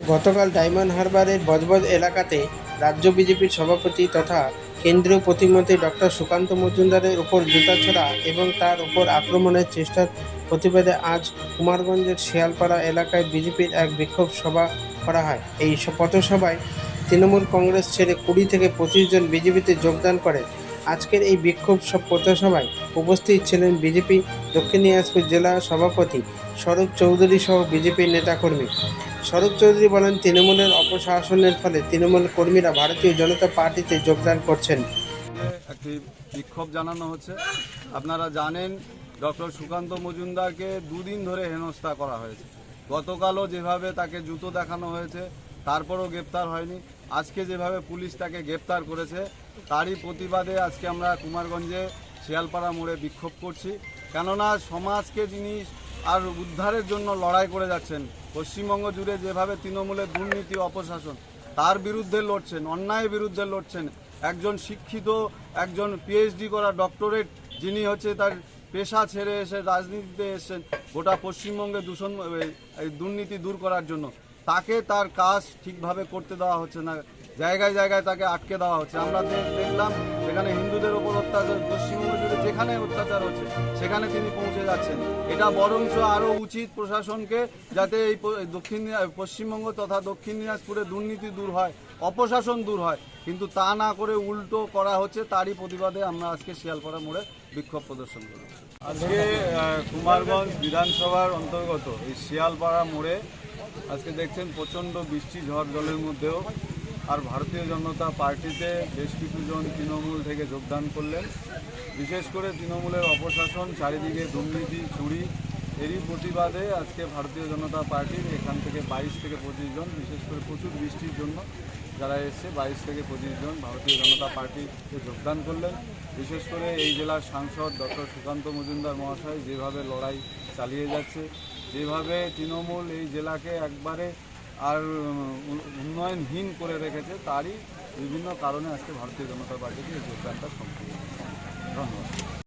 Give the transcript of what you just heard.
গতকাল ডায়মন্ড হারবারের বজবজ এলাকাতে রাজ্য বিজেপির সভাপতি তথা কেন্দ্রীয় প্রতিমন্ত্রী ডক্টর সুকান্ত মজুমদারের উপর জুতাছোড়া এবং তার উপর আক্রমণের চেষ্টার প্রতিবাদে আজ কুমারগঞ্জের শিয়ালপাড়া এলাকায় বিজেপির এক বিক্ষোভ সভা করা হয়। এই পথসভায় তৃণমূল কংগ্রেস ছেড়ে কুড়ি থেকে পঁচিশ জন বিজেপিতে যোগদান করেন। আজকের এই বিক্ষোভ পথসভায় উপস্থিত ছিলেন বিজেপি দক্ষিণ দিনাজপুর জেলা সভাপতি স্বরূপ চৌধুরী সহ বিজেপির নেতাকর্মী। স্বরূপ চৌধুরী বলেন, তৃণমূলের অপশাসনের ফলে তৃণমূল কর্মীরা ভারতীয় জনতা পার্টিতে যোগদান করছেন। একটি বিক্ষোভ জানানো হচ্ছে। আপনারা জানেন, ডক্টর সুকান্ত মজুমদারকে দুদিন ধরে হেনস্থা করা হয়েছে। গতকালও যেভাবে তাকে জুতো দেখানো হয়েছে, তারপরও গ্রেপ্তার হয়নি। আজকে যেভাবে পুলিশ তাকে গ্রেপ্তার করেছে, তারই প্রতিবাদে আজকে আমরা কুমারগঞ্জে শিয়ালপাড়া মোড়ে বিক্ষোভ করছি। কেননা সমাজকে যিনি আর উদ্ধারের জন্য লড়াই করে যাচ্ছেন পশ্চিমবঙ্গ জুড়ে যেভাবে তৃণমূলের দুর্নীতি অপশাসন, তার বিরুদ্ধে লড়ছেন, অন্যায়ের বিরুদ্ধে লড়ছেন, একজন শিক্ষিত, একজন পিএইচডি করা ডক্টরেট যিনি হচ্ছে তার পেশা ছেড়ে এসে রাজনীতিতে এসেছেন গোটা পশ্চিমবঙ্গে দূষণ দুর্নীতি দূর করার জন্য। তাকে তার কাজ ঠিকভাবে করতে দেওয়া হচ্ছে না, জায়গায় জায়গায় তাকে আটকে দেওয়া হচ্ছে। আমরা দেখলাম, এখানে হিন্দুদের ওপর অত্যাচার, পশ্চিমবঙ্গ জুড়ে যেখানে অত্যাচার হচ্ছে, সেখানে তিনি পৌঁছে যাচ্ছেন। এটা বরঞ্চ আরও উচিত প্রশাসনকে যাতে এই দক্ষিণ পশ্চিমবঙ্গ তথা দক্ষিণ দিনাজপুরে দুর্নীতি দূর হয়, অপশাসন দূর হয়। কিন্তু তা না করে উল্টো করা হচ্ছে, তারই প্রতিবাদে আমরা আজকে শিয়ালপাড়া মোড়ে বিক্ষোভ প্রদর্শন করি আজকে কুমারগঞ্জ বিধানসভার অন্তর্গত এই শিয়ালপাড়া মোড়ে আজকে দেখছেন প্রচণ্ড বৃষ্টি, ঝড় জলের মধ্যেও। আর ভারতীয় জনতা পার্টিতে বেশ কিছুজন তৃণমূল থেকে যোগদান করলেন। বিশেষ করে তৃণমূলের অপশাসন, চারিদিকে দুর্নীতি, চুরি, এরই প্রতিবাদে আজকে ভারতীয় জনতা পার্টির এখান থেকে বাইশ থেকে পঁচিশ জন, বিশেষ করে প্রচুর বৃষ্টির জন্য যারা এসছে, বাইশ থেকে পঁচিশ জন ভারতীয় জনতা পার্টিতে যোগদান করলেন। বিশেষ করে এই জেলার সাংসদ ডক্টর সুকান্ত মজুমদার মহাশয় যেভাবে লড়াই চালিয়ে যাচ্ছে, যেভাবে তৃণমূল এই জেলাকে একবারে আর উন্নয়নহীন করে রেখেছে তারই বিভিন্ন কারণে আজকে ভারতীয় জনতা পার্টিকে এই যোগদানটা সম্পূর্ণ। ধন্যবাদ।